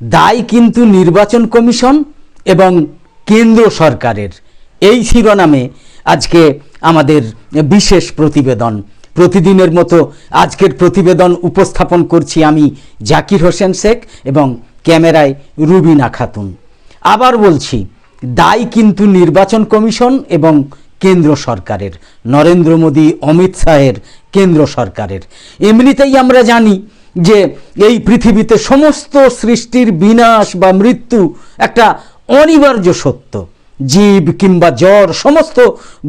দায় কিন্তু নির্বাচন কমিশন এবং কেন্দ্র সরকারের। এই শিরোনামে আজকে আমাদের বিশেষ প্রতিবেদন। প্রতিদিনের মতো আজকের প্রতিবেদন উপস্থাপন করছি আমি জাকির হোসেন শেখ এবং ক্যামেরায় রুবিনা খাতুন। আবার বলছি, দায় কিন্তু নির্বাচন কমিশন এবং কেন্দ্র সরকারের, নরেন্দ্র মোদী, অমিত শাহের কেন্দ্র সরকারের। এমনিতেই আমরা জানি যে এই পৃথিবীতে সমস্ত সৃষ্টির বিনাশ বা মৃত্যু একটা অনিবার্য সত্য। জীব কিংবা জ্বর, সমস্ত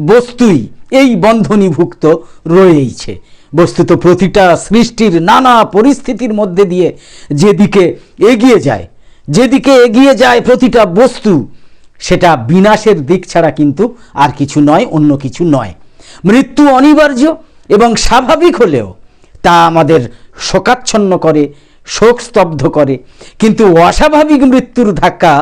বস্তুই এই বন্ধনীভুক্ত রয়েইছে। বস্তুত প্রতিটা সৃষ্টির নানা পরিস্থিতির মধ্যে দিয়ে যেদিকে এগিয়ে যায়, যেদিকে এগিয়ে যায় প্রতিটা বস্তু, সেটা বিনাশের দিক ছাড়া কিন্তু আর কিছু নয়, অন্য কিছু নয়। মৃত্যু অনিবার্য এবং স্বাভাবিক হলেও তা আমাদের শোকাচ্ছন্ন করে, শোকস্তব্ধ করে। কিন্তু অস্বাভাবিক মৃত্যুর ধাক্কা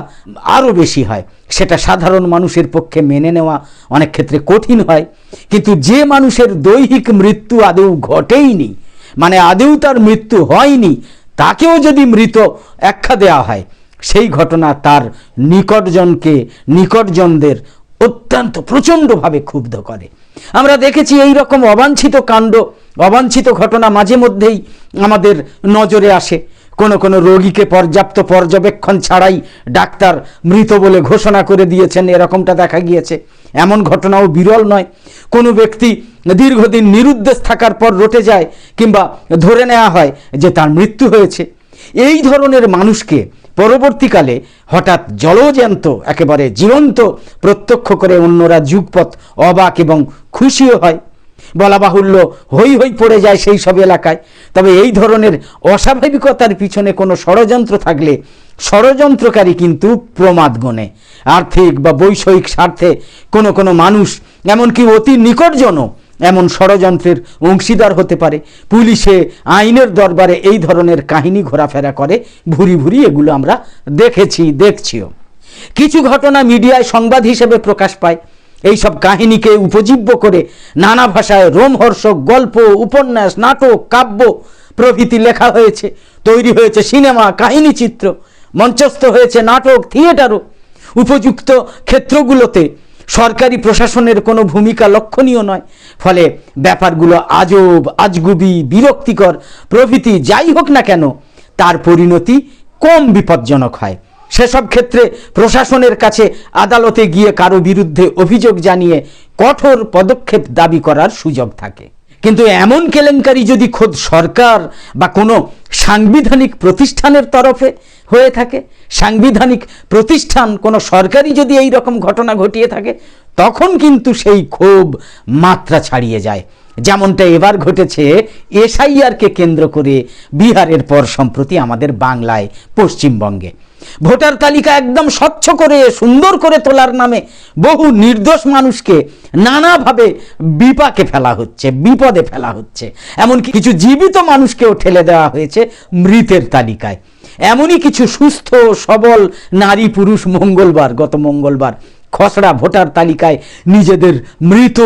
আরও বেশি হয়। সেটা সাধারণ মানুষের পক্ষে মেনে নেওয়া অনেক ক্ষেত্রে কঠিন হয়। কিন্তু যে মানুষের দৈহিক মৃত্যু আদৌ ঘটেইনি মানে আদৌ তার মৃত্যু হয়নি, তাকেও যদি মৃত আখ্যা দেওয়া হয়, সেই ঘটনা তার নিকটজনকে, নিকটজনদের অত্যন্ত প্রচণ্ডভাবে ক্ষুব্ধ করে। আমরা দেখেছি এই রকম অবাঞ্ছিত কাণ্ড, অবাঞ্ছিত ঘটনা মাঝে মধ্যেই আমাদের নজরে আসে। কোনো কোনো রোগীকে পর্যাপ্ত পর্যবেক্ষণ ছাড়াই ডাক্তার মৃত বলে ঘোষণা করে দিয়েছেন, এরকমটা দেখা গিয়েছে। এমন ঘটনাও বিরল নয়। কোনো ব্যক্তি দীর্ঘদিন নিরুদ্দেশ থাকার পর রটে যায় কিংবা ধরে নেওয়া হয় যে তার মৃত্যু হয়েছে। এই ধরনের মানুষকে পরবর্তীকালে হঠাৎ জলজ্যান্ত একেবারে জীবন্ত প্রত্যক্ষ করে অন্যরা যুগপথ অবাক এবং খুশিও হয়। বলা বাহুল্য হই হই পড়ে যায় সেই সব এলাকায়। তবে এই ধরনের অস্বাভাবিকতার পিছনে কোনো ষড়যন্ত্র থাকলে ষড়যন্ত্রকারী কিন্তু প্রমাদ গণে। আর্থিক বা বৈষয়িক স্বার্থে কোনো কোনো মানুষ, এমনকি অতি নিকটজনও এমন ষড়যন্ত্রের অংশীদার হতে পারে। পুলিশে, আইনের দরবারে এই ধরনের কাহিনী ঘোরাফেরা করে। ভুরি ভুরি এগুলো আমরা দেখেছি, দেখছিও। কিছু ঘটনা মিডিয়ায় সংবাদ হিসেবে প্রকাশ পায়। এই সব কাহিনীকে উপজীব্য করে নানা ভাষায় রোমহর্ষক গল্প, উপন্যাস, নাটক, কাব্য প্রভৃতি লেখা হয়েছে। তৈরি হয়েছে সিনেমা, কাহিনী চিত্র, মঞ্চস্থ হয়েছে নাটক, থিয়েটারও। উপযুক্ত ক্ষেত্রগুলোতে সরকারি প্রশাসনের কোনো ভূমিকা লক্ষণীয় নয়। ফলে ব্যাপারগুলো আজব, আজগুবি, বিরক্তিকর, প্রভৃতি যাই হোক না কেন, তার পরিণতি কম বিপজ্জনক হয়। সেসব ক্ষেত্রে প্রশাসনের কাছে আদালতে গিয়ে কারও বিরুদ্ধে অভিযোগ জানিয়ে কঠোর পদক্ষেপ দাবি করার সুযোগ থাকে। কিন্তু এমন কেলেঙ্কারি যদি খোদ সরকার বা কোনো সাংবিধানিক প্রতিষ্ঠানের তরফে হয়ে থাকে, সাংবিধানিক প্রতিষ্ঠান, কোনো সরকারি যদি এই রকম ঘটনা ঘটিয়ে থাকে, তখন কিন্তু সেই ক্ষোভ মাত্রা ছাড়িয়ে যায়। যেমনটা এবার ঘটেছে, এসআইআরকে কেন্দ্র করে বিহারের পর সম্প্রতি আমাদের বাংলায়, পশ্চিমবঙ্গে। ভোটার তালিকা একদম স্বচ্ছ করে, সুন্দর করে তোলার নামে বহু নির্দোষ মানুষকে নানাভাবে বিপাকে ফেলা হচ্ছে, বিপদে ফেলা হচ্ছে। এমনকি কিছু জীবিত মানুষকেও ঠেলে দেওয়া হয়েছে মৃতের তালিকায়। এমনই কিছু সুস্থ, সবল নারী পুরুষ মঙ্গলবার, গত মঙ্গলবার। খসড়া ভোটার তালিকায় নিজেদের মৃত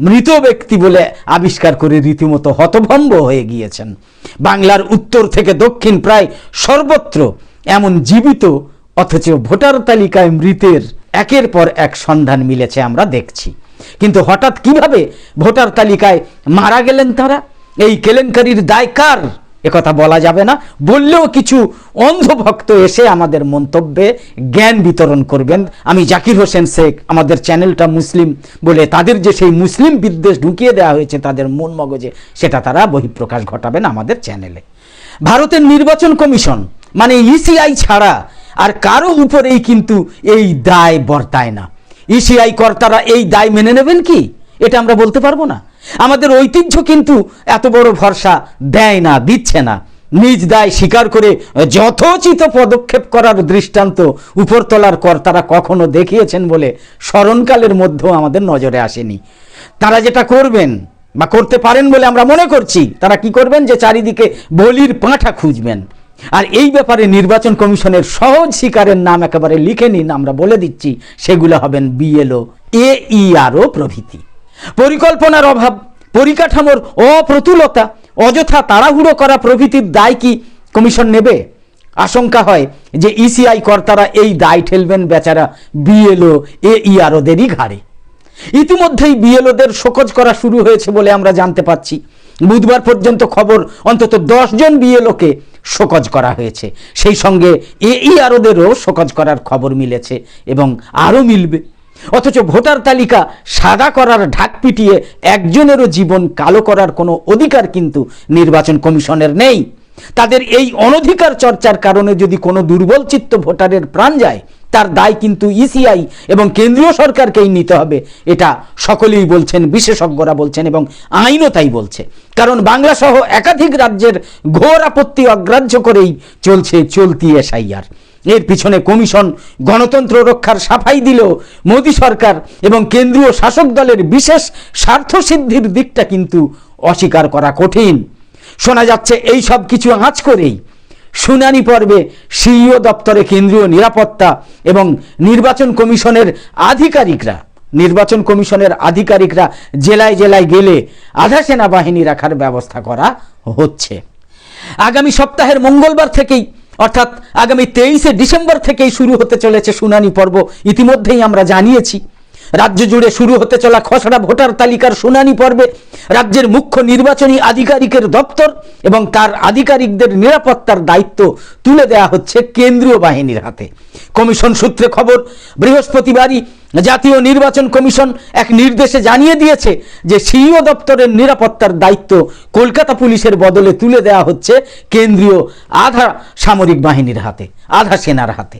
মৃত ব্যক্তি বলে আবিষ্কার করে রীতিমতো হতভম্ব হয়ে গিয়েছেন। বাংলার উত্তর থেকে দক্ষিণ প্রায় সর্বত্র এমন জীবিত, অথচ ভোটার তালিকায় মৃতের একের পর এক সন্ধান মিলেছে আমরা দেখছি। কিন্তু হঠাৎ কীভাবে ভোটার তালিকায় মারা গেলেন তারা? এই কেলেঙ্কারির দায় কার? একথা বলা যাবে না। বললেও কিছু অন্ধভক্ত এসে আমাদের মন্তব্যে জ্ঞান বিতরণ করবেন। আমি জাকির হোসেন শেখ, আমাদের চ্যানেলটা মুসলিম বলে তাদের যে সেই মুসলিম বিদ্বেষ ঢুকিয়ে দেওয়া হয়েছে, তাদের মন মগজে, সেটা তারা বহিঃপ্রকাশ ঘটাবেন আমাদের চ্যানেলে। ভারতের নির্বাচন কমিশন মানে ইসিআই ছাড়া আর কারও উপরেই কিন্তু এই দায় বর্তায় না। ইসিআই কর্তারা এই দায় মেনে নেবেন কি? এটা আমরা বলতে পারব না। আমাদের ঐতিহ্য কিন্তু এত বড় ভরসা দেয় না, দিচ্ছে না। নিজ দায় স্বীকার করে যথোচিত পদক্ষেপ করার দৃষ্টান্ত উপরতলার কর্তারা কখনো দেখিয়েছেন বলে স্মরণকালের মধ্যেও আমাদের নজরে আসেনি। তারা যেটা করবেন বা করতে পারেন বলে আমরা মনে করছি, তারা কি করবেন? যে চারিদিকে বলির পাঁঠা খুঁজবেন। আর এই ব্যাপারে নির্বাচন কমিশনের সহজ শিকারের নাম একেবারে লিখে নিন, আমরা বলে দিচ্ছি, সেগুলো হবেন বিএলও এইআরও প্রভৃতি। পরিকল্পনার অভাব, পরিকাঠামোর অপ্রতুলতা, অযথা তাড়াহুড়ো করা প্রভৃতির দায় কি কমিশন নেবে? আশঙ্কা হয় যে ইসিআই কর্তারা এই দায় ঠেলবেন বেচারা বিএলও এ ইআরওদেরই ঘাড়ে। ইতিমধ্যেই বিএলওদের শোকজ করা শুরু হয়েছে বলে আমরা জানতে পাচ্ছি। বুধবার পর্যন্ত খবর অন্তত জন বিএলওকে শোকজ করা হয়েছে। সেই সঙ্গে এইআরওদেরও শোকজ করার খবর মিলেছে এবং আরও মিলবে। অথচ ভোটার তালিকা সাদা করার ঢাক পিটিয়ে একজনেরও জীবন কালো করার কোনো অধিকার কিন্তু নির্বাচন কমিশনের নেই। তাদের এই অনধিকার চর্চার কারণে যদি কোনো দুর্বল চিত্ত ভোটারের প্রাণ যায়, তার দায় কিন্তু ইসিআই এবং কেন্দ্রীয় সরকারকেই নিতে হবে। এটা সকলেই বলছেন, বিশেষজ্ঞরা বলছেন এবং আইনও তাই বলছে। কারণ বাংলা সহ একাধিক রাজ্যের ঘোর আপত্তি অগ্রাহ্য করেই চলছে চলতি এসআইআর। এর পিছনে কমিশন গণতন্ত্র রক্ষার সাফাই দিলেও মোদী সরকার এবং কেন্দ্রীয় শাসক দলের বিশেষ স্বার্থসিদ্ধির দিকটা কিন্তু অস্বীকার করা কঠিন। শোনা যাচ্ছে এই সব কিছু আঁচ করেই শুনানি পর্বে সিইও দপ্তরে কেন্দ্রীয় নিরাপত্তা এবং নির্বাচন কমিশনের আধিকারিকরা, নির্বাচন কমিশনের আধিকারিকরা জেলায় জেলায় গেলে আধা সেনাবাহিনী রাখার ব্যবস্থা করা হচ্ছে। আগামী সপ্তাহের মঙ্গলবার থেকেই অর্থাৎ আগামী তেইশে ডিসেম্বর থেকেই শুরু হতে চলেছে শুনানি পর্ব। ইতিমধ্যেই আমরা জানিয়েছি। রাজ্য জুড়ে শুরু হতে চলা খসড়া ভোটার তালিকার শুনানি পর্বে রাজ্যের মুখ্য নির্বাচনী আধিকারিকের দপ্তর এবং তার আধিকারিকদের নিরাপত্তার দায়িত্ব তুলে দেওয়া হচ্ছে কেন্দ্রীয় বাহিনীর হাতে। কমিশন সূত্রে খবর, বৃহস্পতিবারই জাতীয় নির্বাচন কমিশন এক নির্দেশে জানিয়ে দিয়েছে যে সিইও দপ্তরের নিরাপত্তার দায়িত্ব কলকাতা পুলিশের বদলে তুলে দেওয়া হচ্ছে কেন্দ্রীয় আধা সামরিক বাহিনীর হাতে, আধা সেনার হাতে।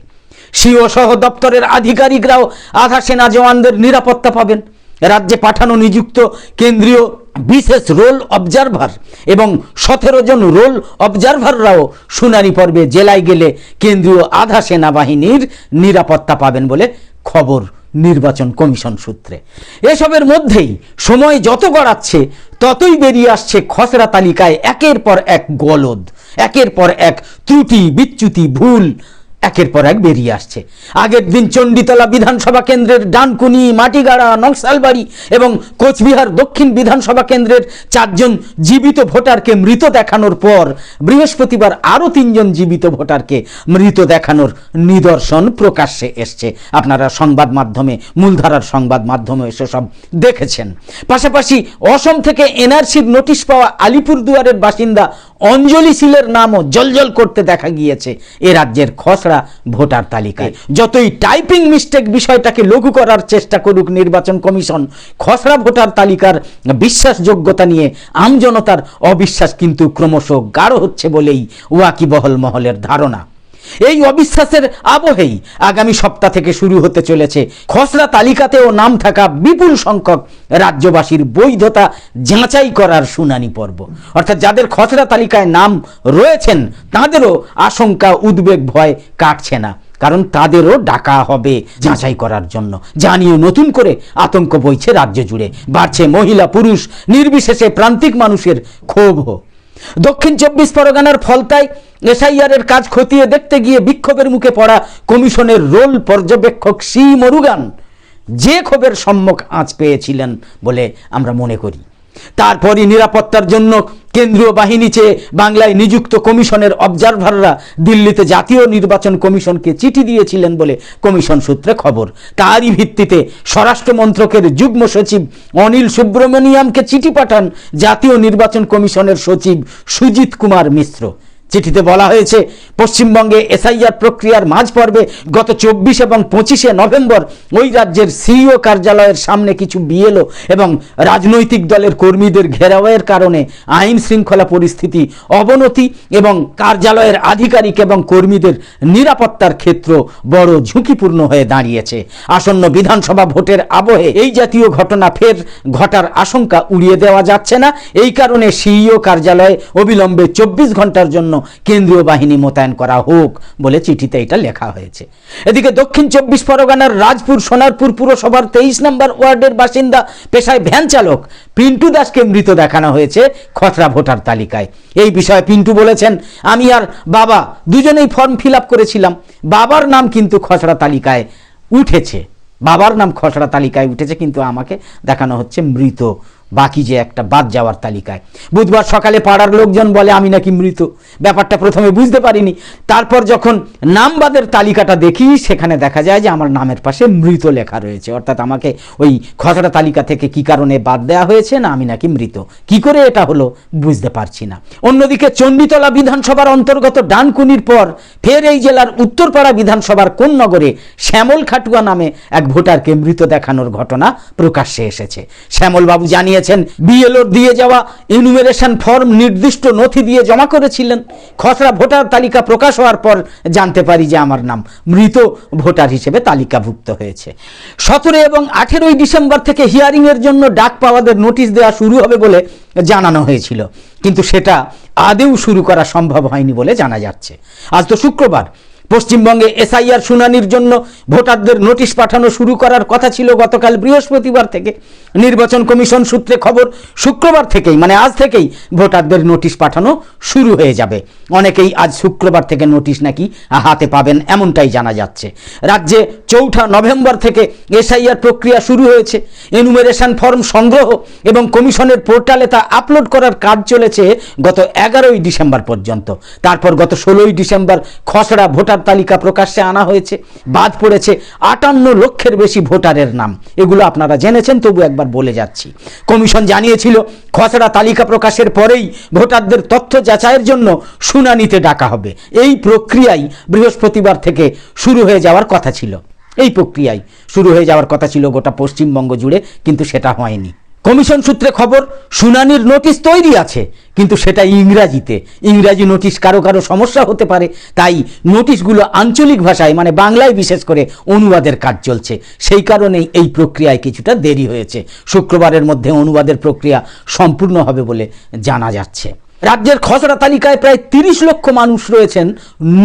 সিও সহ দপ্তরের আধিকারিকরাও আধা সেনা জওয়ানদের নিরাপত্তা পাবেন। রাজ্যে পাঠানো নিযুক্ত কেন্দ্রীয় বিশেষ রোল অবজারভার এবং সতেরো জন রোল অবজারভাররাও শুনানি পর্বে জেলায় গেলে কেন্দ্রীয় আধা সেনাবাহিনীর নিরাপত্তা পাবেন বলে খবর নির্বাচন কমিশন সূত্রে। এসবের মধ্যেই সময় যত গড়াচ্ছে, ততই বেরিয়ে আসছে খসড়া তালিকায় একের পর এক গলদ, একের পর এক ত্রুটি বিচ্যুতি ভুল একের পর এক বেরিয়ে আসছে। আগের দিন চণ্ডীতলা বিধানসভা কেন্দ্রের ডানকুনি, মাটিগাড়া নকশালবাড়ি এবং কোচবিহার দক্ষিণ বিধানসভা কেন্দ্রের চারজন জীবিত ভোটারকে মৃত দেখানোর পর বৃহস্পতিবার আরও তিনজন জীবিত ভোটারকে মৃত দেখানোর নিদর্শন প্রকাশ্যে এসছে। আপনারা সংবাদ মাধ্যমে, মূলধারার সংবাদ মাধ্যমে এসে সব দেখেছেন। পাশাপাশি অসম থেকে এনআরসির নোটিশ পাওয়া আলিপুরদুয়ারের বাসিন্দা অঞ্জলি সিলের নামও জলজল করতে দেখা গিয়েছে। এ রাজ্যের খসড়া ভোটার তালিকায়। যতই টাইপিং মিস্টেক বিষয়টাকে লঘু করার চেষ্টা করুক নির্বাচন কমিশন খসড়া ভোটার তালিকার বিশ্বাসযোগ্যতা নিয়ে আমজনতার অবিশ্বাস কিন্তু ক্রমশ গাঢ় হচ্ছে বলেই ওয়াকিবহল মহলের ধারণা। এই অবিশ্বাসের আবহেই আগামী সপ্তাহ থেকে শুরু হতে চলেছে। খসড়া তালিকাতেও নাম থাকা বিপুল সংখ্যক রাজ্যবাসীর বৈধতা যাচাই করার শুনানি পর্ব। অর্থাৎ যাদের খসড়া তালিকায় নাম রয়েছেন, তাদেরও আশঙ্কা, উদ্বেগ, ভয় কাটছে না। কারণ তাদেরও ডাকা হবে যাচাই করার জন্য। জানিয়ে নতুন করে আতঙ্ক বইছে রাজ্য জুড়ে। বাড়ছে মহিলা, পুরুষ, নির্বিশেষে প্রান্তিক মানুষের ক্ষোভ। দক্ষিণ চব্বিশ পরগনার ফলতায় এসআইআরের কাজ খতিয়ে দেখতে গিয়ে বিক্ষোভের মুখে পড়া কমিশনের রোল পর্যবেক্ষক সি মরুগান যে ক্ষোভের সম্মুখ আঁচ পেয়েছিলেন বলে আমরা মনে করি। তারপরই নিরাপত্তার জন্য কেন্দ্রীয় বাহিনী চেয়ে বাংলায় নিযুক্ত কমিশনের অবজারভাররা দিল্লিতে জাতীয় নির্বাচন কমিশনকে চিঠি দিয়েছিলেন বলে কমিশন সূত্রে খবর। তারই ভিত্তিতে স্বরাষ্ট্রমন্ত্রকের যুগ্ম সচিব অনিল সুব্রমণিয়ামকে চিঠি পাঠান জাতীয় নির্বাচন কমিশনের সচিব সুজিত কুমার মিশ্র। চিঠিতে বলা হয়েছে, পশ্চিমবঙ্গে এসআইআর প্রক্রিয়ার মাঝ পর্বে গত চব্বিশ এবং পঁচিশে নভেম্বর ওই রাজ্যের সিইও কার্যালয়ের সামনে কিছু বিএলও এবং রাজনৈতিক দলের কর্মীদের ঘেরাওয়ের কারণে আইন শৃঙ্খলা পরিস্থিতি অবনতি এবং কার্যালয়ের আধিকারিক এবং কর্মীদের নিরাপত্তার ক্ষেত্র বড় ঝুঁকিপূর্ণ হয়ে দাঁড়িয়েছে। আসন্ন বিধানসভা ভোটের আবহে এই জাতীয় ঘটনা ফের ঘটার আশঙ্কা উড়িয়ে দেওয়া যাচ্ছে না। এই কারণে সিইও কার্যালয়ে অবিলম্বে চব্বিশ ঘণ্টার জন্য কেন্দ্রীয় বাহিনী মোতায়েন করা হোক বলে চিঠিতে এটা লেখা হয়েছে। এদিকে দক্ষিণ চব্বিশ পরগনার রাজপুর, সোনারপুর পুরসভার তেইশ নম্বর ওয়ার্ডের বাসিন্দা পেশায় ভ্যান চালক পিন্টু দাসকে মৃত দেখানো হয়েছে খসড়া ভোটার তালিকায়। এই বিষয়ে পিন্টু বলেছেন, আমি আর বাবা দুজনেই ফর্ম ফিল করেছিলাম। বাবার নাম কিন্তু খসড়া তালিকায় উঠেছে। বাবার নাম খসড়া তালিকায় উঠেছে, কিন্তু আমাকে দেখানো হচ্ছে মৃত বাকি যে একটা বাদ যাওয়ার তালিকায়। বুধবার সকালে পাড়ার লোকজন বলে, আমি নাকি মৃত। ব্যাপারটা প্রথমে বুঝতে পারিনি। তারপর যখন নামবাদের তালিকাটা দেখি, সেখানে দেখা যায় যে আমার নামের পাশে মৃত লেখা রয়েছে। অর্থাৎ আমাকে ওই খসড়া তালিকা থেকে কি কারণে বাদ দেওয়া হয়েছে না আমি নাকি মৃত? কি করে এটা হলো বুঝতে পারছি না। অন্যদিকে চণ্ডীতলা বিধানসভার অন্তর্গত ডানকুনির পর ফের এই জেলার উত্তরপাড়া বিধানসভার কোন নগরে শ্যামল খাটুয়া নামে এক ভোটারকে মৃত দেখানোর ঘটনা প্রকাশ্যে এসেছে। শ্যামলবাবু জানিয়েছেন বিএলওর দিয়ে যাওয়া ইনুমেরেশন ফর্ম নির্দিষ্ট নথি দিয়ে জমা করেছিলেন। খসড়া ভোটার তালিকা প্রকাশ হওয়ার পর জানতে পারি যে আমার নাম মৃত ভোটার হিসেবে তালিকাভুক্ত হয়েছে। সতেরো এবং আঠেরোই ডিসেম্বর থেকে হিয়ারিংয়ের জন্য ডাক পাওয়াদের নোটিশ দেওয়া শুরু হবে বলে জানানো হয়েছিল। কিন্তু সেটা আদেও শুরু করা সম্ভব হয়নি বলে জানা যাচ্ছে। আজ তো শুক্রবার। পশ্চিমবঙ্গে এসআইআর শুনানির জন্য ভোটারদের নোটিশ পাঠানো শুরু করার কথা ছিল গতকাল বৃহস্পতিবার থেকে। নির্বাচন কমিশন সূত্রে খবর, শুক্রবার থেকেই মানে আজ থেকেই ভোটারদের নোটিশ পাঠানো শুরু হয়ে যাবে। অনেকেই আজ শুক্রবার থেকে নোটিশ নাকি হাতে পাবেন এমনটাই জানা যাচ্ছে। রাজ্যে চৌঠা নভেম্বর থেকে এসআইআর প্রক্রিয়া শুরু হয়েছে। এনুমেরেশন ফর্ম সংগ্রহ এবং কমিশনের পোর্টালে তা আপলোড করার কাজ চলেছে গত এগারোই ডিসেম্বর পর্যন্ত। তারপর গত ষোলোই ডিসেম্বর খসড়া ভোটার তালিকা প্রকাশ্যে আনা হয়েছে, বাদ পড়েছে আটান্ন লক্ষের বেশি ভোটারের নাম। এগুলো আপনারা জেনেছেন, তবু একবার বলে যাচ্ছি। কমিশন জানিয়েছিল, খসড়া তালিকা প্রকাশের পরেই ভোটারদের তথ্য যাচাইয়ের জন্য শুনানিতে ডাকা হবে। এই প্রক্রিয়াই বৃহস্পতিবার থেকে শুরু হয়ে যাওয়ার কথা ছিল। এই প্রক্রিয়ায় শুরু হয়ে যাওয়ার কথা ছিল গোটা পশ্চিমবঙ্গ জুড়ে, কিন্তু সেটা হয়নি। কমিশন সূত্রে খবর, শুনানির নোটিশ তৈরি আছে, কিন্তু সেটা ইংরাজিতে। ইংরাজি নোটিশ কারও কারও সমস্যা হতে পারে, তাই নোটিশগুলো আঞ্চলিক ভাষায় মানে বাংলায় বিশেষ করে অনুবাদের কাজ চলছে। সেই কারণেই এই প্রক্রিয়ায় কিছুটা দেরি হয়েছে। শুক্রবারের মধ্যে অনুবাদের প্রক্রিয়া সম্পূর্ণ হবে বলে জানা যাচ্ছে। রাজ্যের খসড়া তালিকায় প্রায় তিরিশ লক্ষ মানুষ রয়েছেন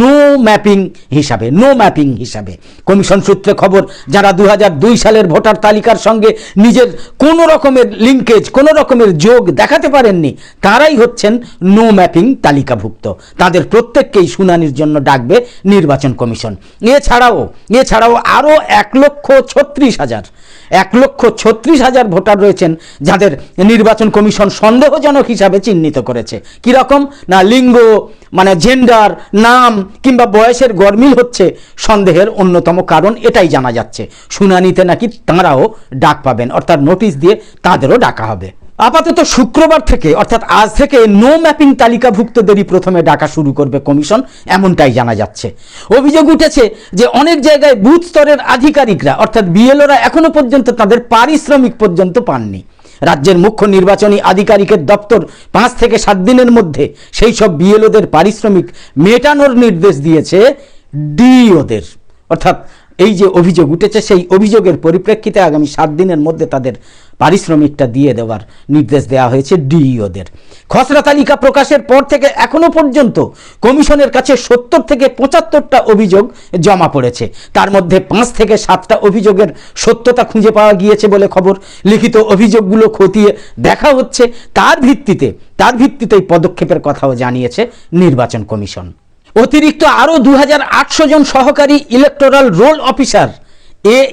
নো ম্যাপিং হিসাবে নো ম্যাপিং হিসাবে। কমিশন সূত্রে খবর, যারা দু হাজার দুই সালের ভোটার তালিকার সঙ্গে নিজের কোনো রকমের লিঙ্কেজ কোনো রকমের যোগ দেখাতে পারেননি, তারাই হচ্ছেন নো ম্যাপিং তালিকাভুক্ত। তাদের প্রত্যেককেই শুনানির জন্য ডাকবে নির্বাচন কমিশন। এছাড়াও এছাড়াও আরও এক লক্ষ ছত্রিশ হাজার এক লক্ষ ছত্রিশ হাজার ভোটার রয়েছেন যাদের নির্বাচন কমিশন সন্দেহজনক হিসাবে চিহ্নিত করেছে। কীরকম না লিঙ্গ মানে জেন্ডার নাম, কিংবা বয়সের গরমিল হচ্ছে সন্দেহের অন্যতম কারণ এটাই জানা যাচ্ছে। শুনানিতে নাকি তাঁরাও ডাক পাবেন, অর্থাৎ নোটিশ দিয়ে তাদেরও ডাকা হবে। আপাতত শুক্রবার থেকে, অর্থাৎ আজ থেকে নো ম্যাপিং তালিকাভুক্তদেরই প্রথমে ডাকা শুরু করবে কমিশন, এমনটাই জানা যাচ্ছে। অভিযোগ উঠেছে যে অনেক জায়গায় বুথ স্তরের আধিকারিকরা, অর্থাৎ বিএলওরা এখনও পর্যন্ত তাদের পারিশ্রমিক পর্যন্ত পাননি। রাজ্যের মুখ্য নির্বাচনী আধিকারিকের দপ্তর পাঁচ থেকে সাত দিনের মধ্যে সেই সব বিএলওদের পারিশ্রমিক মেটানোর নির্দেশ দিয়েছে ডিওদের অর্থাৎ এই যে অভিযোগ উঠেছে, সেই অভিযোগের পরিপ্রেক্ষিতে আগামী সাত দিনের মধ্যে তাদের পারিশ্রমিকটা দিয়ে দেওয়ার নির্দেশ দেওয়া হয়েছে ডিইওদের। খসড়া তালিকা প্রকাশের পর থেকে এখনও পর্যন্ত কমিশনের কাছে সত্তর থেকে পঁচাত্তরটা অভিযোগ জমা পড়েছে। তার মধ্যে পাঁচ থেকে সাতটা অভিযোগের সত্যতা খুঁজে পাওয়া গিয়েছে বলে খবর। লিখিত অভিযোগগুলো খতিয়ে দেখা হচ্ছে। তার ভিত্তিতে, তার ভিত্তিতেই পদক্ষেপের কথাও জানিয়েছে নির্বাচন কমিশন। অতিরিক্ত আরও দু হাজার আটশো জন সহকারী ইলেকটোরাল রোল অফিসার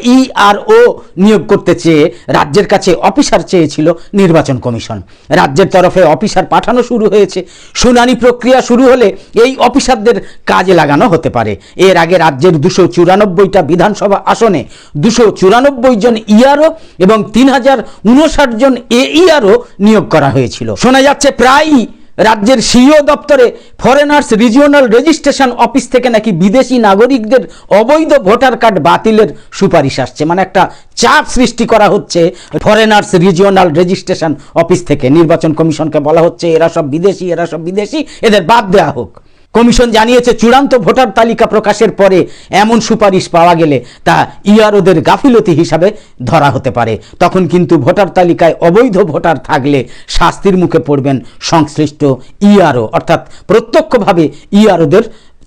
এইআরও নিয়োগ করতে চেয়ে রাজ্যের কাছে অফিসার চেয়েছিল নির্বাচন কমিশন। রাজ্যের তরফে অফিসার পাঠানো শুরু হয়েছে। শুনানি প্রক্রিয়া শুরু হলে এই অফিসারদের কাজে লাগানো হতে পারে। এর আগে রাজ্যের দুশো চুরানব্বইটা বিধানসভা আসনে দুশো চুরানব্বই জন ইআরও এবং তিন হাজার উনষাট জন এইআরও নিয়োগ করা হয়েছিল। শোনা যাচ্ছে প্রায়ই রাজ্যের সিইও দপ্তরে ফরেনার্স রিজিওনাল রেজিস্ট্রেশন অফিস থেকে নাকি বিদেশি নাগরিকদের অবৈধ ভোটার কার্ড বাতিলের সুপারিশ আসছে। মানে একটা চাপ সৃষ্টি করা হচ্ছে ফরেনার্স রিজিওনাল রেজিস্ট্রেশন অফিস থেকে। নির্বাচন কমিশনকে বলা হচ্ছে, এরা সব বিদেশি, এরা সব বিদেশি, এদের বাদ দেওয়া হোক। কমিশন জানিয়েছে, চূড়ান্ত ভোটার তালিকা প্রকাশের পরে এমন সুপারিশ পাওয়া গেলে তা ইয়ারোদের গাফিলতি হিসাবে ধরা হতে পারে। তখন কিন্তু ভোটার তালিকায় অবৈধ ভোটার থাকলে শাস্তির মুখে পড়বেন সংশ্লিষ্ট ইআরও অর্থাৎ প্রত্যক্ষভাবে ইআরওদের